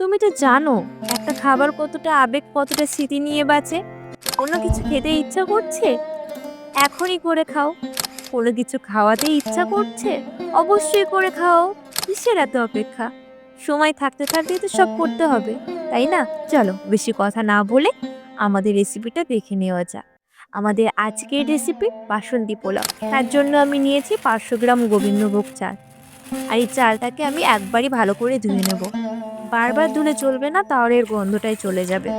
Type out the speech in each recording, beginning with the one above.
তুমি তো জানো, একটা খাবার কতটা আবেগ, কতটা স্মৃতি নিয়ে বাঁচে। কোনো কিছু খেতে ইচ্ছা করছে? এখনই করে খাও। কোনো কিছু খাওয়াতে ইচ্ছা করছে? অবশ্যই করে খাও। কিসের এত অপেক্ষা? সময় থাকতে থাকতেই তো সব করতে হবে, তাই না? চলো, বেশি কথা না বলে আমাদের রেসিপিটা দেখে নেওয়া যাক। আমাদের আজকের রেসিপি বাসন্তী পোলাও। তার জন্য আমি নিয়েছি পাঁচশো গ্রাম গোবিন্দভোগ চাল আর এই চালটাকে আমি একবারই ভালো করে ধুয়ে নেব। বারবার ধুলে চলবে না, তাহলে এর গন্ধটাই চলে যাবে।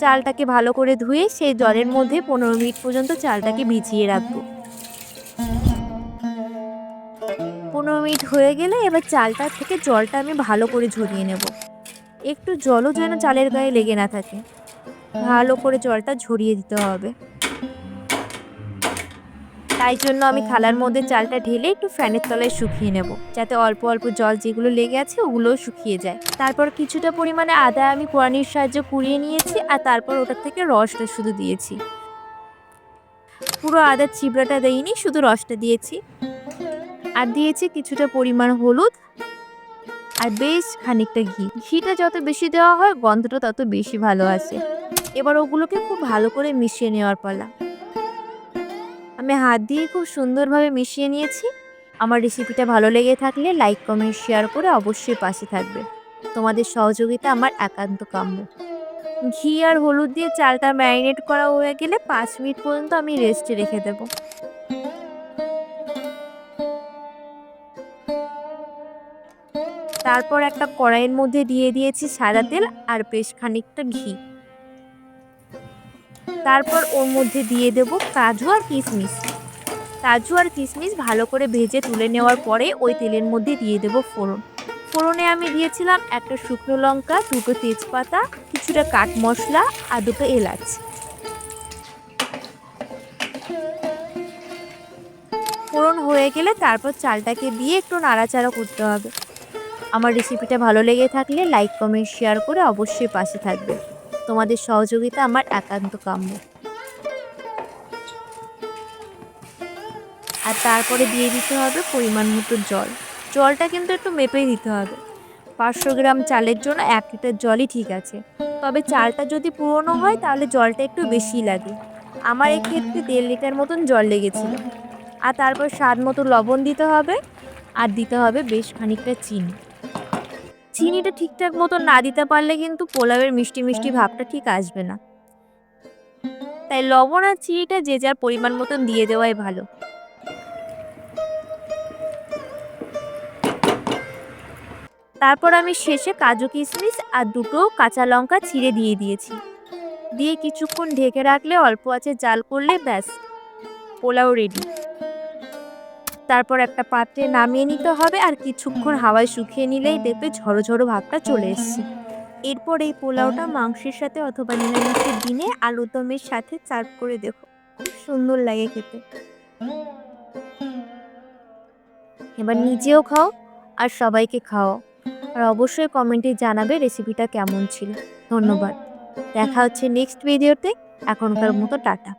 চালটাকে ভালো করে ধুয়ে সেই জলের মধ্যে পনেরো মিনিট পর্যন্ত চালটাকে ভিজিয়ে রাখব। পনেরো মিনিট হয়ে গেলে এবার চালটা থেকে জলটা আমি ভালো করে ঝরিয়ে নেব। একটু জলও যেন চালের গায়ে লেগে না থাকে। ভালো করে জলটা ঝরিয়ে দিতে হবে। তাই জন্য আমি থালার মধ্যে চালটা ঢেলে একটু ফ্যানের তলায় শুকিয়ে নেব, যাতে অল্প অল্প জল যেগুলো লেগে আছে ওগুলোও শুকিয়ে যায়। তারপর কিছুটা পরিমাণে আদা আমি কোরআনির সাহায্যে কুড়িয়ে নিয়েছি আর তারপর ওটার থেকে রসটা শুধু দিয়েছি। পুরো আদার চিবড়াটা দেইনি, শুধু রসটা দিয়েছি। আর দিয়েছি কিছুটা পরিমাণ হলুদ আর বেশ খানিকটা ঘি। ঘিটা যত বেশি দেওয়া হয় গন্ধটা তত বেশি ভালো আসে। এবার ওগুলোকে খুব ভালো করে মিশিয়ে নেওয়ার পালা। আমি হাত দিয়ে খুব সুন্দরভাবে মিশিয়ে নিয়েছি। আমার রেসিপিটা ভালো লেগে থাকলে লাইক কমেন্ট শেয়ার করে অবশ্যই পাশে থাকবে। তোমাদের সহযোগিতা আমার একান্ত কাম্য। ঘি আর হলুদ দিয়ে চালটা ম্যারিনেট করা হয়ে গেলে পাঁচ মিনিট পর্যন্ত আমি রেস্টে রেখে দেবো। তারপর একটা কড়াইয়ের মধ্যে দিয়ে দিয়েছি সাদা তেল আর বেশ খানিকটা ঘি। তারপর ওর মধ্যে দিয়ে দেব কাজু আর কিশমিশ। কাজু আর কিশমিশ ভালো করে ভেজে তুলে নেওয়ার পরে ওই তেলের মধ্যে দিয়ে দেব ফোড়ন। ফোড়নে আমি দিয়েছিলাম একটা শুকনো লঙ্কা, দুটো তেজপাতা, কিছুটা কাঠ মশলা আর দুটো এলাচ। ফোড়ন হয়ে গেলে তারপর চালটাকে দিয়ে একটু নাড়াচাড়া করতে হবে। আমার রেসিপিটা ভালো লেগে থাকলে লাইক, কমেন্ট, শেয়ার করে অবশ্যই পাশে থাকবে তোমাদের সহযোগিতা আমার একান্ত কাম্য। আর তারপরে দিয়ে দিতে হবে পরিমাণ মতো জল। জলটা কিন্তু একটু মেপেই দিতে হবে। পাঁচশো গ্রাম চালের জন্য এক লিটার জলই ঠিক আছে। তবে চালটা যদি পুরনো হয় তাহলে জলটা একটু বেশি লাগে। আমার এক্ষেত্রে দেড় লিটার মতন জল লেগেছিল। আর তারপর স্বাদ মতো লবণ দিতে হবে। আর দিতে হবে বেশ খানিকটা চিনি। চিনিটা ঠিকঠাক মতো না দিতে পারলে কিন্তু পোলাওয়ের মিষ্টি মিষ্টি ভাবটা ঠিক আসবে না। তাই লবণ আর চিনিটা যে যার পরিমাণ মতন দিয়ে দেওয়াই ভালো। তারপর আমি শেষে কাজু কিশমিশ আর দুটো কাঁচা লঙ্কা ছিঁড়ে দিয়ে দিয়েছি। দিয়ে কিছুক্ষণ ঢেকে রাখলে অল্প আছে জাল করলে ব্যাস পোলাও রেডি তারপর একটা পাত্রে নামিয়ে নিতে হবে আর কিছুক্ষণ হাওয়ায় শুকিয়ে নিলেই দেখবে ঝড়ো ঝড়ো ভাবটা চলে এসছে। এরপর এই পোলাওটা মাংসের সাথে অথবা নিরামিষের দিনে আলুদমের সাথে সার্ভ করে দেখো। খুব সুন্দর লাগে খেতে। এবার নিজেও খাও আর সবাইকে খাও আর অবশ্যই কমেন্টে জানাবে রেসিপিটা কেমন ছিল। ধন্যবাদ। দেখা হচ্ছে নেক্সট ভিডিওতে এখনকার মতো টাটা।